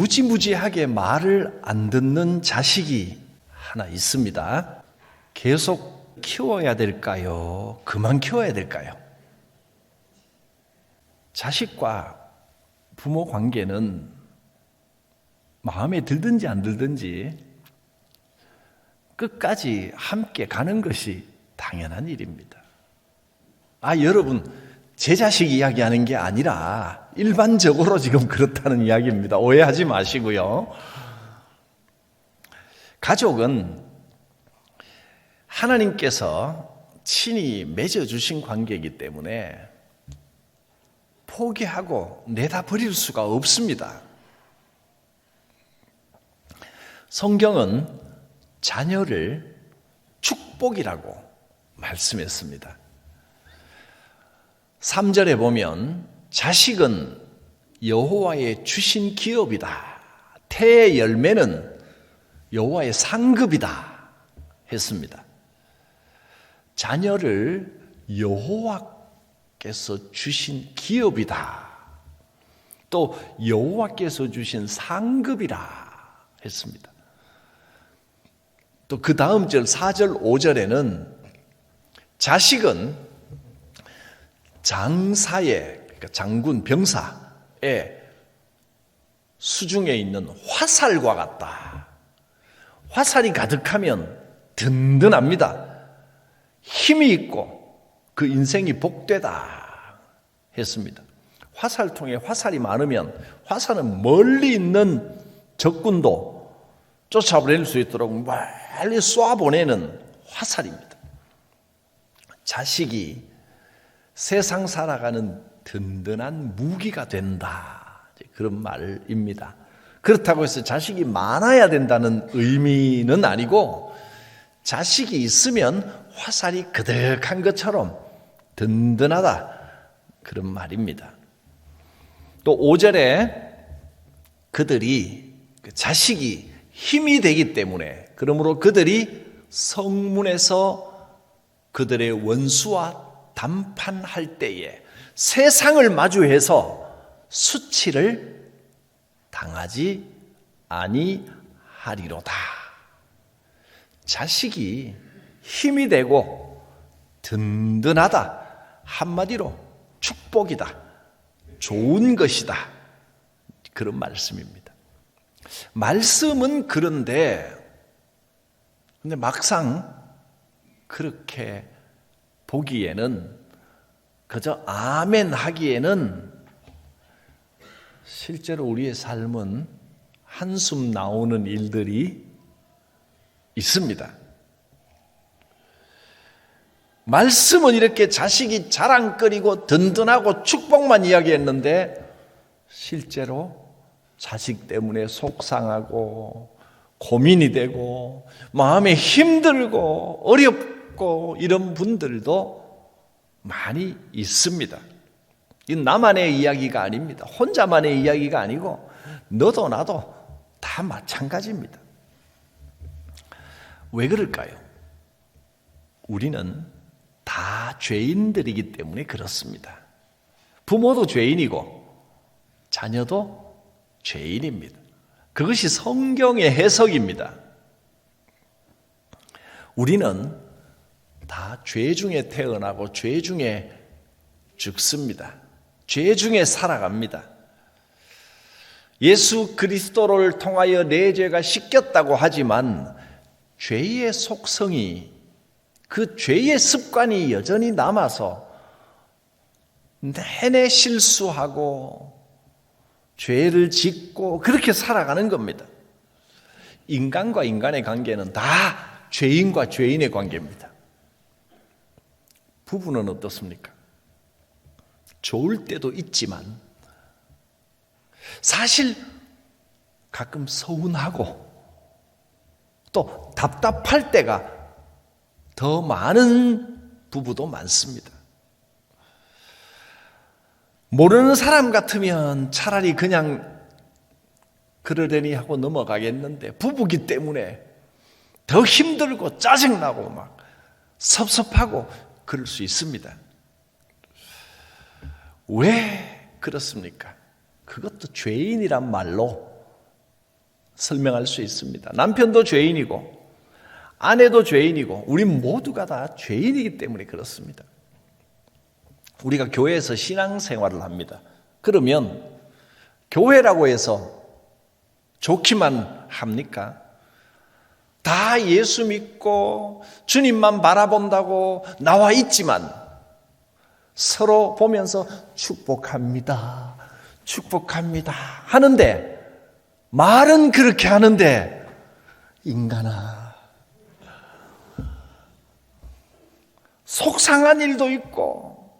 무지무지하게 말을 안 듣는 자식이 하나 있습니다. 계속 키워야 될까요? 그만 키워야 될까요? 자식과 부모 관계는 마음에 들든지 안 들든지 끝까지 함께 가는 것이 당연한 일입니다. 아, 여러분, 제 자식 이야기하는 게 아니라 일반적으로 지금 그렇다는 이야기입니다. 오해하지 마시고요. 가족은 하나님께서 친히 맺어주신 관계이기 때문에 포기하고 내다 버릴 수가 없습니다. 성경은 자녀를 축복이라고 말씀했습니다. 3절에 보면 자식은 여호와의 주신 기업이다. 태의 열매는 여호와의 상급이다 했습니다. 자녀를 여호와께서 주신 기업이다. 또 여호와께서 주신 상급이라 했습니다. 또 그 다음 절 4절 5절에는 자식은 장사의 그러니까 장군 병사의 수중에 있는 화살과 같다. 화살이 가득하면 든든합니다. 힘이 있고 그 인생이 복되다 했습니다. 화살통에 화살이 많으면 화살은 멀리 있는 적군도 쫓아버릴 수 있도록 멀리 쏴보내는 화살입니다. 자식이 세상 살아가는 든든한 무기가 된다. 그런 말입니다. 그렇다고 해서 자식이 많아야 된다는 의미는 아니고 자식이 있으면 화살이 그득한 것처럼 든든하다. 그런 말입니다. 또 5절에 그들이 그 자식이 힘이 되기 때문에 그러므로 그들이 성문에서 그들의 원수와 담판할 때에 세상을 마주해서 수치를 당하지 아니하리로다. 자식이 힘이 되고 든든하다. 한마디로 축복이다. 좋은 것이다. 그런 말씀입니다. 말씀은 그런데, 근데 막상 그렇게 보기에는 그저 아멘 하기에는 실제로 우리의 삶은 한숨 나오는 일들이 있습니다. 말씀은 이렇게 자식이 자랑거리고 든든하고 축복만 이야기했는데 실제로 자식 때문에 속상하고 고민이 되고 마음에 힘들고 어렵고 이런 분들도 많이 있습니다. 이 나만의 이야기가 아닙니다. 혼자만의 이야기가 아니고 너도 나도 다 마찬가지입니다. 왜 그럴까요? 우리는 다 죄인들이기 때문에 그렇습니다. 부모도 죄인이고 자녀도 죄인입니다. 그것이 성경의 해석입니다. 우리는 다 죄 중에 태어나고 죄 중에 죽습니다. 죄 중에 살아갑니다. 예수 그리스도를 통하여 내 죄가 씻겼다고 하지만 죄의 속성이 그 죄의 습관이 여전히 남아서 내내 실수하고 죄를 짓고 그렇게 살아가는 겁니다. 인간과 인간의 관계는 다 죄인과 죄인의 관계입니다. 부부는 어떻습니까? 좋을 때도 있지만 사실 가끔 서운하고 또 답답할 때가 더 많은 부부도 많습니다. 모르는 사람 같으면 차라리 그냥 그러려니 하고 넘어가겠는데 부부기 때문에 더 힘들고 짜증나고 막 섭섭하고 그럴 수 있습니다. 왜 그렇습니까? 그것도 죄인이란 말로 설명할 수 있습니다. 남편도 죄인이고 아내도 죄인이고 우리 모두가 다 죄인이기 때문에 그렇습니다. 우리가 교회에서 신앙생활을 합니다. 그러면 교회라고 해서 좋기만 합니까? 다 예수 믿고 주님만 바라본다고 나와 있지만 서로 보면서 축복합니다. 축복합니다. 하는데 말은 그렇게 하는데 인간아 속상한 일도 있고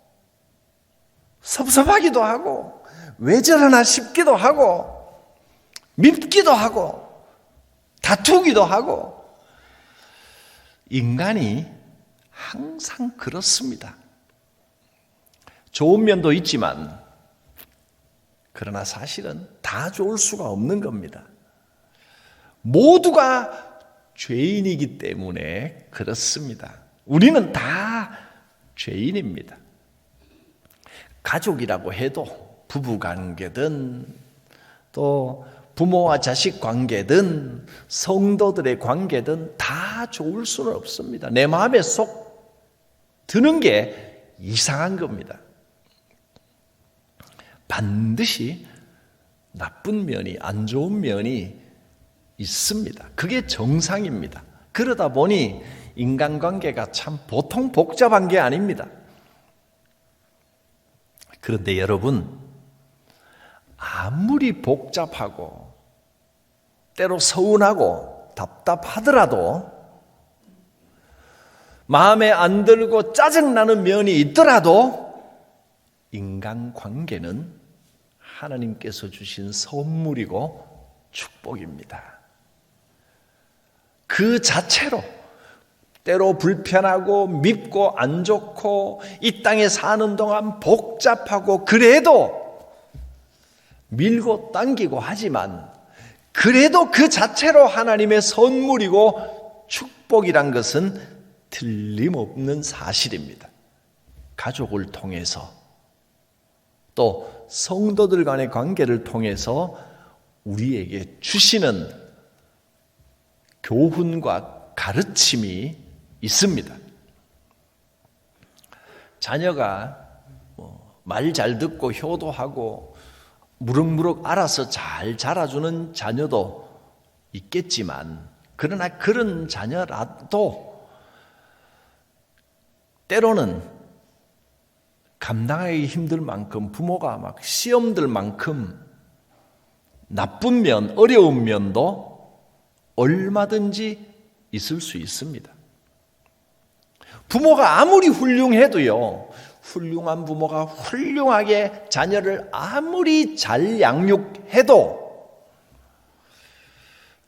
섭섭하기도 하고 왜 저러나 싶기도 하고 밉기도 하고 다투기도 하고 인간이 항상 그렇습니다. 좋은 면도 있지만 그러나 사실은 다 좋을 수가 없는 겁니다. 모두가 죄인이기 때문에 그렇습니다. 우리는 다 죄인입니다. 가족이라고 해도 부부 관계든 또 부모와 자식 관계든 성도들의 관계든 다 좋을 수는 없습니다. 내 마음에 쏙 드는 게 이상한 겁니다. 반드시 나쁜 면이, 안 좋은 면이 있습니다. 그게 정상입니다. 그러다 보니 인간관계가 참 보통 복잡한 게 아닙니다. 그런데 여러분, 아무리 복잡하고 때로 서운하고 답답하더라도 마음에 안 들고 짜증나는 면이 있더라도 인간관계는 하나님께서 주신 선물이고 축복입니다. 그 자체로 때로 불편하고 밉고 안 좋고 이 땅에 사는 동안 복잡하고 그래도 밀고 당기고 하지만 그래도 그 자체로 하나님의 선물이고 축복이란 것은 틀림없는 사실입니다. 가족을 통해서 또 성도들 간의 관계를 통해서 우리에게 주시는 교훈과 가르침이 있습니다. 자녀가 뭐말잘 듣고 효도하고 무럭무럭 알아서 잘 자라주는 자녀도 있겠지만 그러나 그런 자녀라도 때로는 감당하기 힘들 만큼 부모가 막 시험들 만큼 나쁜 면, 어려운 면도 얼마든지 있을 수 있습니다. 부모가 아무리 훌륭해도요, 훌륭한 부모가 훌륭하게 자녀를 아무리 잘 양육해도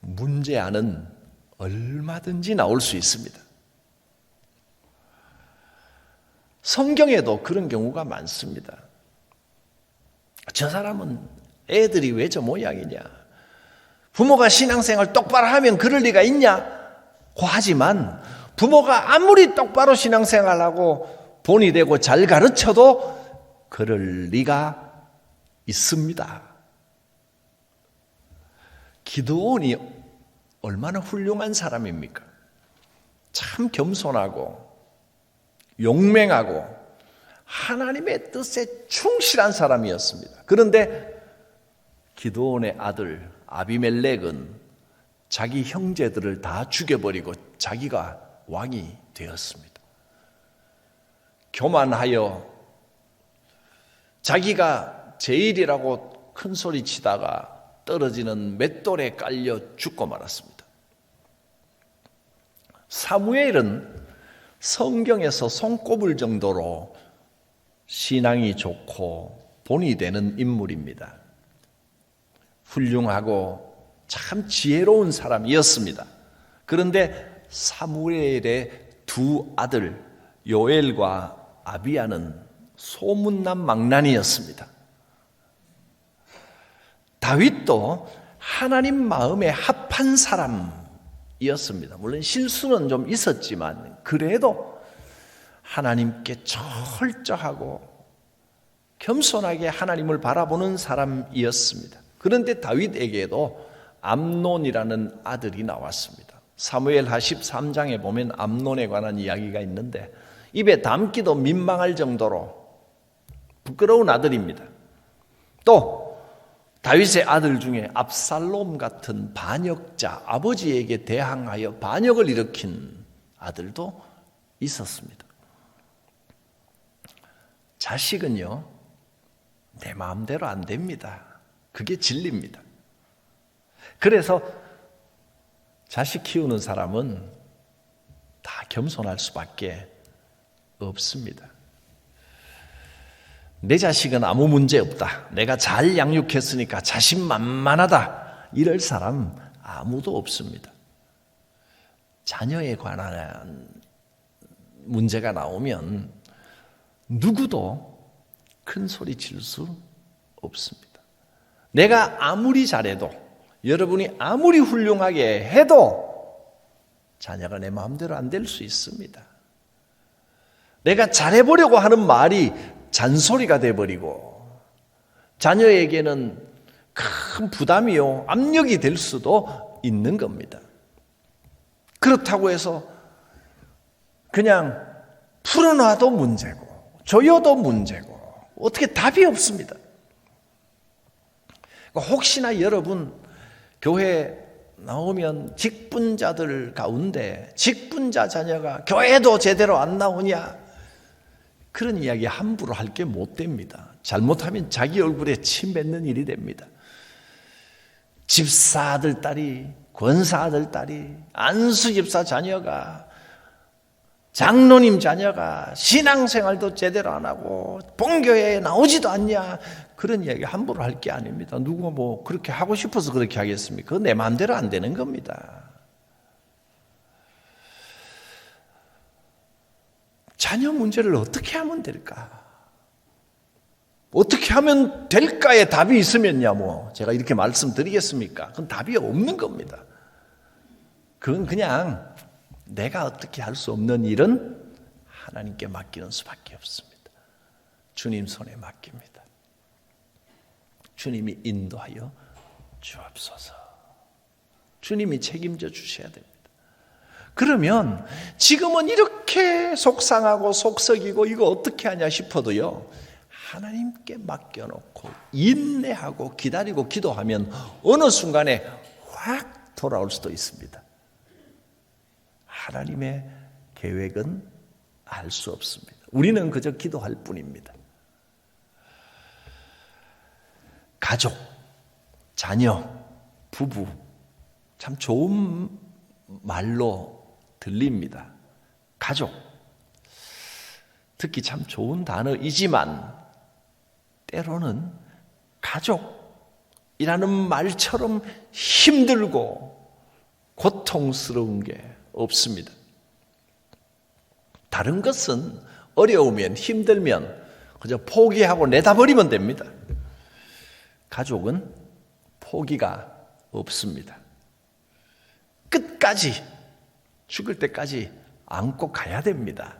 문제 안은 얼마든지 나올 수 있습니다. 성경에도 그런 경우가 많습니다. 저 사람은 애들이 왜 저 모양이냐? 부모가 신앙생활 똑바로 하면 그럴 리가 있냐 고 하지만 부모가 아무리 똑바로 신앙생활하고 본이 되고 잘 가르쳐도 그럴 리가 있습니다. 기도원이 얼마나 훌륭한 사람입니까? 참 겸손하고 용맹하고 하나님의 뜻에 충실한 사람이었습니다. 그런데 기도원의 아들 아비멜렉은 자기 형제들을 다 죽여버리고 자기가 왕이 되었습니다. 교만하여 자기가 제일이라고 큰 소리 치다가 떨어지는 맷돌에 깔려 죽고 말았습니다. 사무엘은 성경에서 손꼽을 정도로 신앙이 좋고 본이 되는 인물입니다. 훌륭하고 참 지혜로운 사람이었습니다. 그런데 사무엘의 두 아들 요엘과 아비야는 소문난 망난이었습니다. 다윗도 하나님 마음에 합한 사람이었습니다. 물론 실수는 좀 있었지만 그래도 하나님께 철저하고 겸손하게 하나님을 바라보는 사람이었습니다. 그런데 다윗에게도 암논이라는 아들이 나왔습니다. 사무엘 하 13장에 보면 암논에 관한 이야기가 있는데 입에 담기도 민망할 정도로 부끄러운 아들입니다. 또 다윗의 아들 중에 압살롬 같은 반역자, 아버지에게 대항하여 반역을 일으킨 아들도 있었습니다. 자식은요, 내 마음대로 안 됩니다. 그게 진리입니다. 그래서 자식 키우는 사람은 다 겸손할 수밖에 없습니다. 내 자식은 아무 문제 없다. 내가 잘 양육했으니까 자신만만하다. 이럴 사람 아무도 없습니다. 자녀에 관한 문제가 나오면 누구도 큰 소리 칠 수 없습니다. 내가 아무리 잘해도 여러분이 아무리 훌륭하게 해도 자녀가 내 마음대로 안 될 수 있습니다. 내가 잘해보려고 하는 말이 잔소리가 돼버리고 자녀에게는 큰 부담이요, 압력이 될 수도 있는 겁니다. 그렇다고 해서 그냥 풀어놔도 문제고, 조여도 문제고, 어떻게 답이 없습니다. 그러니까 혹시나 여러분 교회 나오면 직분자들 가운데 직분자 자녀가 교회도 제대로 안 나오냐 그런 이야기 함부로 할 게 못 됩니다. 잘못하면 자기 얼굴에 침 뱉는 일이 됩니다. 집사 아들 딸이 권사 아들 딸이 안수 집사 자녀가 장로님 자녀가 신앙생활도 제대로 안 하고 본교회에 나오지도 않냐 그런 이야기 함부로 할 게 아닙니다. 누가 뭐 그렇게 하고 싶어서 그렇게 하겠습니까? 내 마음대로 안 되는 겁니다. 자녀 문제를 어떻게 하면 될까? 어떻게 하면 될까에 답이 있으면야 뭐 제가 이렇게 말씀드리겠습니까? 그건 답이 없는 겁니다. 그건 그냥 내가 어떻게 할 수 없는 일은 하나님께 맡기는 수밖에 없습니다. 주님 손에 맡깁니다. 주님이 인도하여 주옵소서. 주님이 책임져 주셔야 됩니다. 그러면 지금은 이렇게 속상하고 속썩이고 이거 어떻게 하냐 싶어도요. 하나님께 맡겨놓고 인내하고 기다리고 기도하면 어느 순간에 확 돌아올 수도 있습니다. 하나님의 계획은 알 수 없습니다. 우리는 그저 기도할 뿐입니다. 가족, 자녀, 부부, 참 좋은 말로 들립니다. 가족. 듣기 참 좋은 단어이지만, 때로는 가족이라는 말처럼 힘들고 고통스러운 게 없습니다. 다른 것은 어려우면 힘들면 그저 포기하고 내다버리면 됩니다. 가족은 포기가 없습니다. 끝까지 죽을 때까지 안고 가야 됩니다.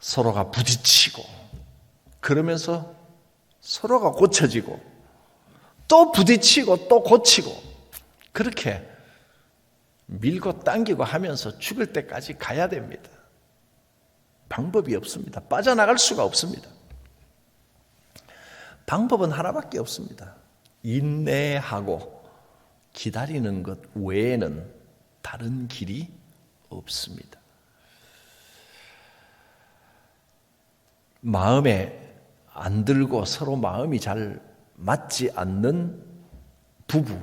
서로가 부딪히고 그러면서 서로가 고쳐지고 또 부딪히고 또 고치고 그렇게 밀고 당기고 하면서 죽을 때까지 가야 됩니다. 방법이 없습니다. 빠져나갈 수가 없습니다. 방법은 하나밖에 없습니다. 인내하고 기다리는 것 외에는 다른 길이 없습니다. 마음에 안 들고 서로 마음이 잘 맞지 않는 부부.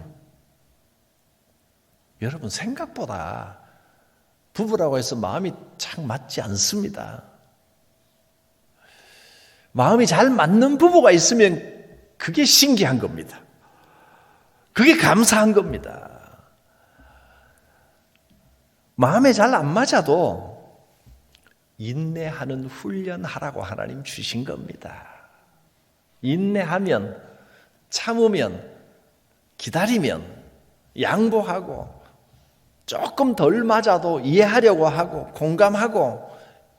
여러분, 생각보다 부부라고 해서 마음이 참 맞지 않습니다. 마음이 잘 맞는 부부가 있으면 그게 신기한 겁니다. 그게 감사한 겁니다. 마음에 잘 안 맞아도 인내하는 훈련하라고 하나님 주신 겁니다. 인내하면, 참으면, 기다리면, 양보하고, 조금 덜 맞아도 이해하려고 하고, 공감하고,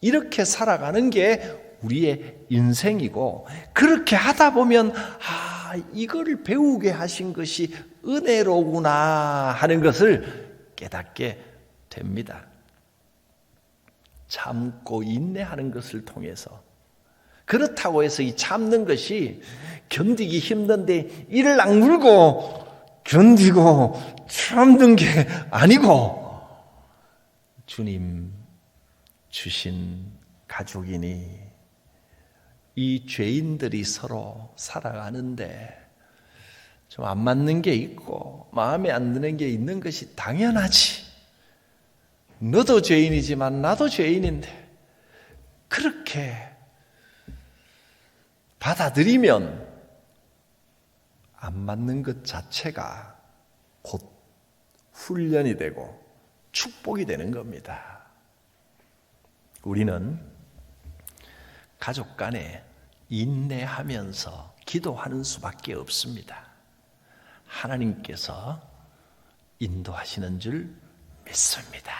이렇게 살아가는 게 우리의 인생이고, 그렇게 하다 보면, 아, 아, 이거를 배우게 하신 것이 은혜로구나 하는 것을 깨닫게 됩니다. 참고 인내하는 것을 통해서 그렇다고 해서 이 참는 것이 견디기 힘든데 이를 악물고 견디고 참는 게 아니고 주님 주신 가족이니 이 죄인들이 서로 살아가는데 좀 안 맞는 게 있고 마음에 안 드는 게 있는 것이 당연하지. 너도 죄인이지만 나도 죄인인데 그렇게 받아들이면 안 맞는 것 자체가 곧 훈련이 되고 축복이 되는 겁니다. 우리는 가족 간에 인내하면서 기도하는 수밖에 없습니다. 하나님께서 인도하시는 줄 믿습니다.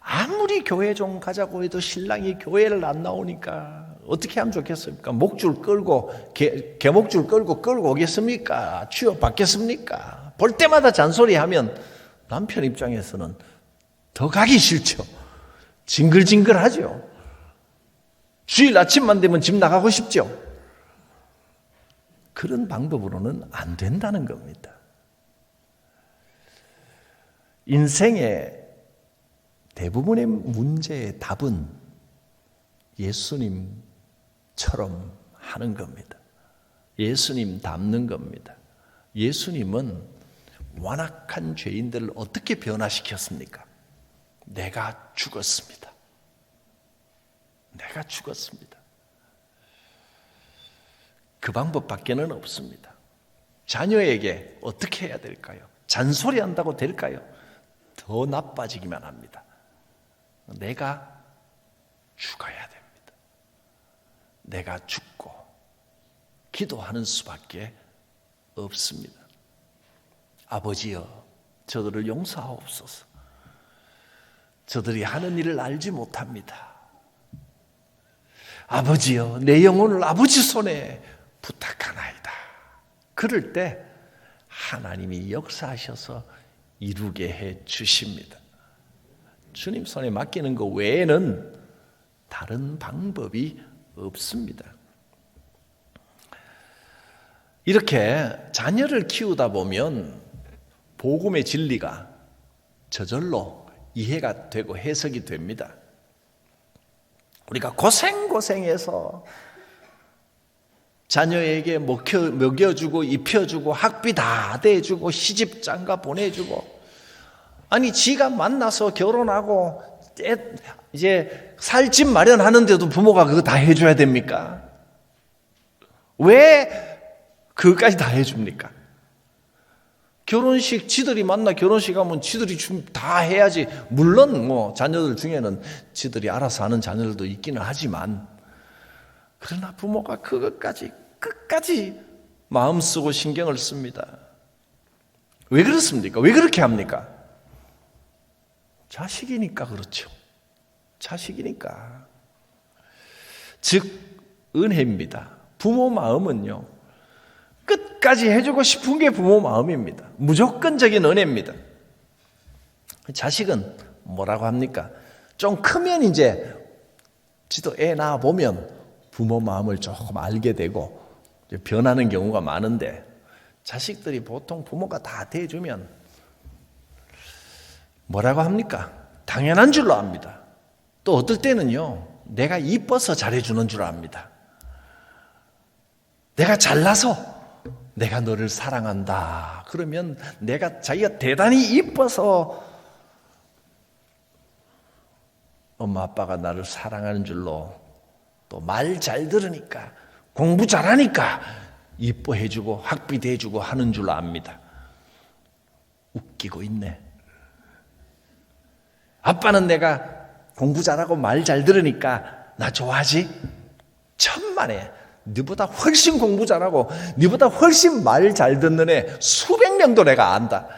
아무리 교회 좀 가자고 해도 신랑이 교회를 안 나오니까 어떻게 하면 좋겠습니까? 목줄 끌고 개, 개목줄 끌고 끌고 오겠습니까? 취업 받겠습니까? 볼 때마다 잔소리하면 남편 입장에서는 더 가기 싫죠. 징글징글하죠. 주일 아침만 되면 집 나가고 싶죠. 그런 방법으로는 안 된다는 겁니다. 인생의 대부분의 문제의 답은 예수님처럼 하는 겁니다. 예수님 닮는 겁니다. 예수님은 완악한 죄인들을 어떻게 변화시켰습니까? 내가 죽었습니다. 내가 죽었습니다. 그 방법밖에는 없습니다. 자녀에게 어떻게 해야 될까요? 잔소리 한다고 될까요? 더 나빠지기만 합니다. 내가 죽어야 됩니다. 내가 죽고 기도하는 수밖에 없습니다. 아버지여, 저들을 용서하옵소서. 저들이 하는 일을 알지 못합니다. 아버지여, 내 영혼을 아버지 손에 부탁하나이다. 그럴 때 하나님이 역사하셔서 이루게 해 주십니다. 주님 손에 맡기는 것 외에는 다른 방법이 없습니다. 이렇게 자녀를 키우다 보면 복음의 진리가 저절로 이해가 되고 해석이 됩니다. 우리가 고생고생해서 자녀에게 먹여, 먹여 주고 입혀주고 학비 다 대주고 시집 장가 보내주고 아니 지가 만나서 결혼하고 이제 살집 마련하는데도 부모가 그거 다 해줘야 됩니까? 왜 그것까지 다 해줍니까? 결혼식 지들이 만나 결혼식 하면 지들이 다 해야지. 물론 뭐 자녀들 중에는 지들이 알아서 하는 자녀들도 있기는 하지만 그러나 부모가 그것까지 끝까지 마음 쓰고 신경을 씁니다. 왜 그렇습니까? 왜 그렇게 합니까? 자식이니까 그렇죠. 자식이니까. 즉 은혜입니다. 부모 마음은요. 끝까지 해주고 싶은 게 부모 마음입니다. 무조건적인 은혜입니다. 자식은 뭐라고 합니까? 좀 크면 이제 지도 애 낳아 보면 부모 마음을 조금 알게 되고 변하는 경우가 많은데 자식들이 보통 부모가 다 대주면 뭐라고 합니까? 당연한 줄로 압니다. 또 어떨 때는요, 내가 이뻐서 잘해주는 줄 압니다. 내가 잘나서 내가 너를 사랑한다. 그러면 내가 자기가 대단히 이뻐서 엄마 아빠가 나를 사랑하는 줄로 또 말 잘 들으니까 공부 잘하니까 이뻐해주고 학비 대주고 하는 줄 압니다. 웃기고 있네. 아빠는 내가 공부 잘하고 말 잘 들으니까 나 좋아하지? 천만에 너보다 훨씬 공부 잘하고 너보다 훨씬 말 잘 듣는 애 수백 명도 내가 안다.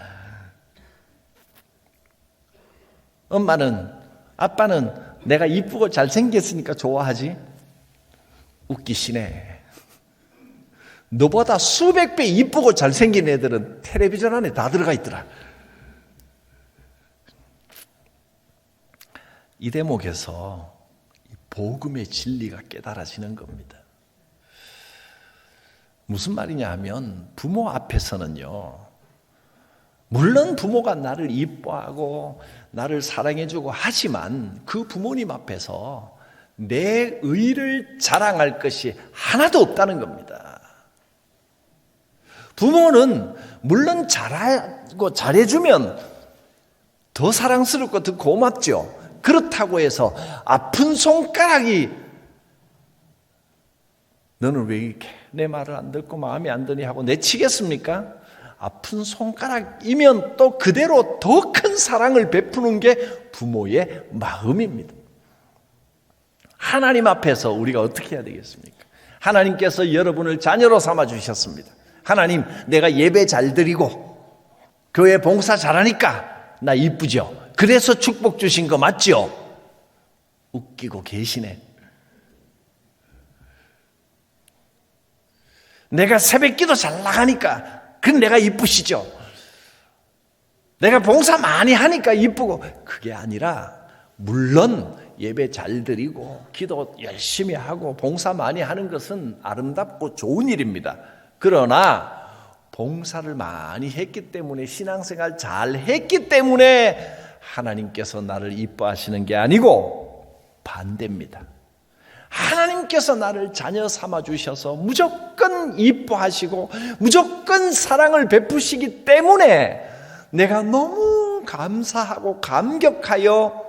엄마는 아빠는 내가 이쁘고 잘생겼으니까 좋아하지? 웃기시네. 너보다 수백 배 이쁘고 잘생긴 애들은 텔레비전 안에 다 들어가 있더라. 이 대목에서 복음의 진리가 깨달아지는 겁니다. 무슨 말이냐 하면 부모 앞에서는요. 물론 부모가 나를 이뻐하고 나를 사랑해주고 하지만 그 부모님 앞에서 내 의를 자랑할 것이 하나도 없다는 겁니다. 부모는 물론 잘하고 잘해주면 더 사랑스럽고 더 고맙죠. 그렇다고 해서 아픈 손가락이 너는 왜 이렇게 내 말을 안 듣고 마음에 안 드니 하고 내치겠습니까? 아픈 손가락이면 또 그대로 더 큰 사랑을 베푸는 게 부모의 마음입니다. 하나님 앞에서 우리가 어떻게 해야 되겠습니까? 하나님께서 여러분을 자녀로 삼아 주셨습니다. 하나님, 내가 예배 잘 드리고 교회 봉사 잘하니까 나 이쁘죠? 그래서 축복 주신 거 맞죠? 웃기고 계시네. 내가 새벽기도 잘 나가니까 그건 내가 이쁘시죠? 내가 봉사 많이 하니까 이쁘고 그게 아니라 물론 예배 잘 드리고 기도 열심히 하고 봉사 많이 하는 것은 아름답고 좋은 일입니다. 그러나 봉사를 많이 했기 때문에 신앙생활 잘 했기 때문에 하나님께서 나를 이뻐하시는 게 아니고 반대입니다. 하나님께서 나를 자녀 삼아 주셔서 무조건 이뻐하시고 무조건 사랑을 베푸시기 때문에 내가 너무 감사하고 감격하여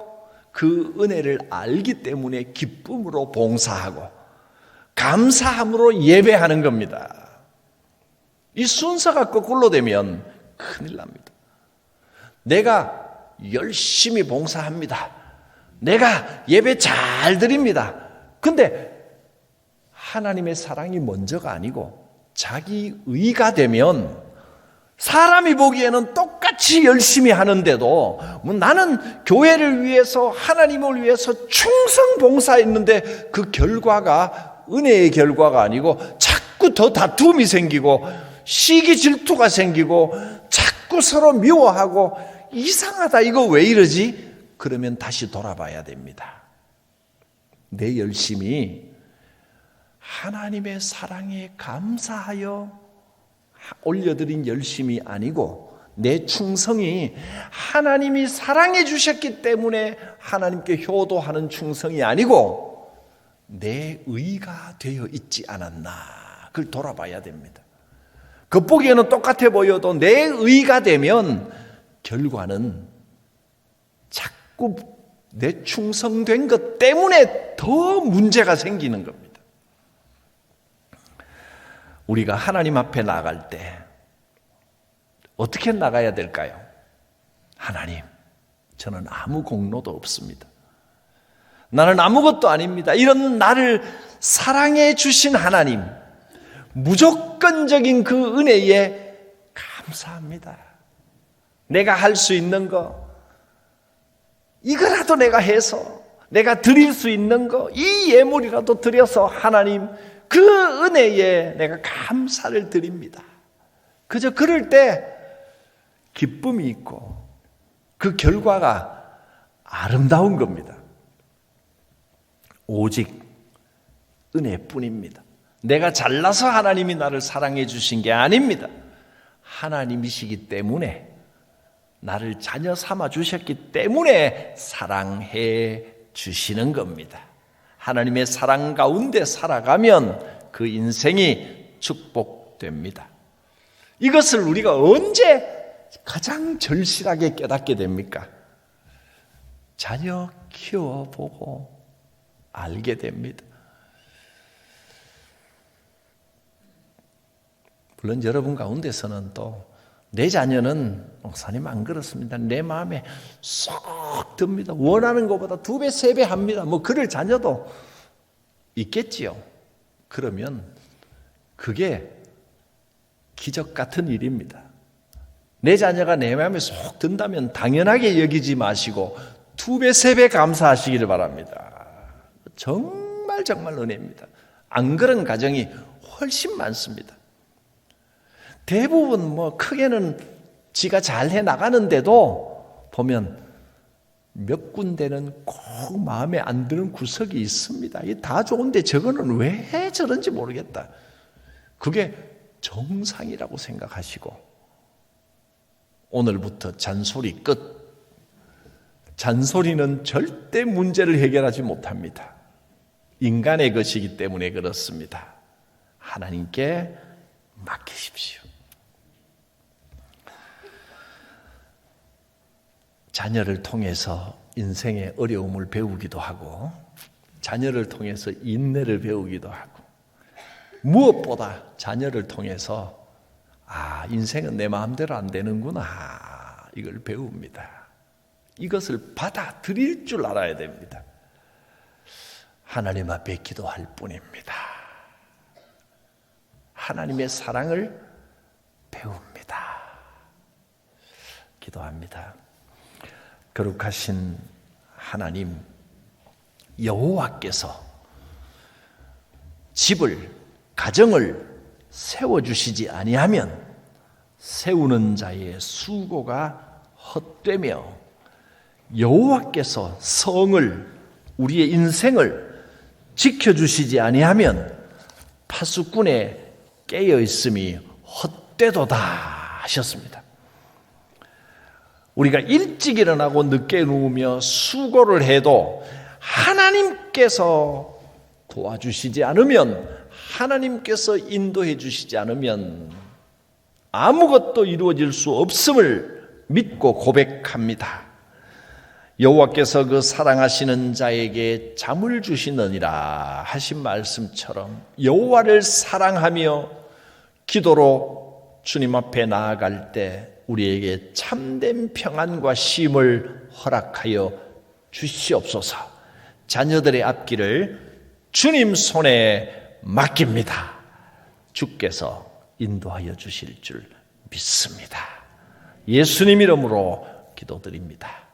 그 은혜를 알기 때문에 기쁨으로 봉사하고 감사함으로 예배하는 겁니다. 이 순서가 거꾸로 되면 큰일 납니다. 내가 열심히 봉사합니다. 내가 예배 잘 드립니다. 근데 하나님의 사랑이 먼저가 아니고 자기 의가 되면 사람이 보기에는 똑같이 열심히 하는데도 뭐 나는 교회를 위해서 하나님을 위해서 충성 봉사했는데 그 결과가 은혜의 결과가 아니고 자꾸 더 다툼이 생기고 시기 질투가 생기고 자꾸 서로 미워하고 이상하다 이거 왜 이러지? 그러면 다시 돌아봐야 됩니다. 내 열심이 하나님의 사랑에 감사하여 올려드린 열심이 아니고 내 충성이 하나님이 사랑해 주셨기 때문에 하나님께 효도하는 충성이 아니고 내 의가 되어 있지 않았나 그걸 돌아봐야 됩니다. 겉보기에는 똑같아 보여도 내 의가 되면 결과는 자꾸 내 충성된 것 때문에 더 문제가 생기는 겁니다. 우리가 하나님 앞에 나갈 때 어떻게 나가야 될까요? 하나님, 저는 아무 공로도 없습니다. 나는 아무것도 아닙니다. 이런 나를 사랑해 주신 하나님, 무조건적인 그 은혜에 감사합니다. 내가 할 수 있는 거, 이거라도 내가 해서, 내가 드릴 수 있는 거, 이 예물이라도 드려서 하나님, 그 은혜에 내가 감사를 드립니다. 그저 그럴 때 기쁨이 있고 그 결과가 아름다운 겁니다. 오직 은혜뿐입니다. 내가 잘나서 하나님이 나를 사랑해 주신 게 아닙니다. 하나님이시기 때문에 나를 자녀 삼아 주셨기 때문에 사랑해 주시는 겁니다. 하나님의 사랑 가운데 살아가면 그 인생이 축복됩니다. 이것을 우리가 언제 가장 절실하게 깨닫게 됩니까? 자녀 키워보고 알게 됩니다. 물론 여러분 가운데서는 또 내 자녀는 목사님 안 그렇습니다. 내 마음에 쏙 듭니다. 원하는 것보다 두 배, 세 배 합니다. 뭐 그럴 자녀도 있겠지요. 그러면 그게 기적 같은 일입니다. 내 자녀가 내 마음에 쏙 든다면 당연하게 여기지 마시고 두 배, 세 배 감사하시기를 바랍니다. 정말 정말 은혜입니다. 안 그런 가정이 훨씬 많습니다. 대부분 뭐 크게는 지가 잘 해 나가는데도 보면 몇 군데는 꼭 마음에 안 드는 구석이 있습니다. 이게 다 좋은데 저거는 왜 저런지 모르겠다. 그게 정상이라고 생각하시고 오늘부터 잔소리 끝. 잔소리는 절대 문제를 해결하지 못합니다. 인간의 것이기 때문에 그렇습니다. 하나님께 맡기십시오. 자녀를 통해서 인생의 어려움을 배우기도 하고, 자녀를 통해서 인내를 배우기도 하고, 무엇보다 자녀를 통해서 아, 인생은 내 마음대로 안 되는구나. 이걸 배웁니다. 이것을 받아들일 줄 알아야 됩니다. 하나님 앞에 기도할 뿐입니다. 하나님의 사랑을 배웁니다. 기도합니다. 거룩하신 하나님 여호와께서 집을 가정을 세워 주시지 아니하면 세우는 자의 수고가 헛되며 여호와께서 성을 우리의 인생을 지켜 주시지 아니하면 파수꾼에 깨어 있음이 헛되도다 하셨습니다. 우리가 일찍 일어나고 늦게 누우며 수고를 해도 하나님께서 도와주시지 않으면 하나님께서 인도해 주시지 않으면 아무것도 이루어질 수 없음을 믿고 고백합니다. 여호와께서 그 사랑하시는 자에게 잠을 주시느니라 하신 말씀처럼 여호와를 사랑하며 기도로 주님 앞에 나아갈 때 우리에게 참된 평안과 쉼을 허락하여 주시옵소서. 자녀들의 앞길을 주님 손에 맡깁니다. 주께서 인도하여 주실 줄 믿습니다. 예수님 이름으로 기도드립니다.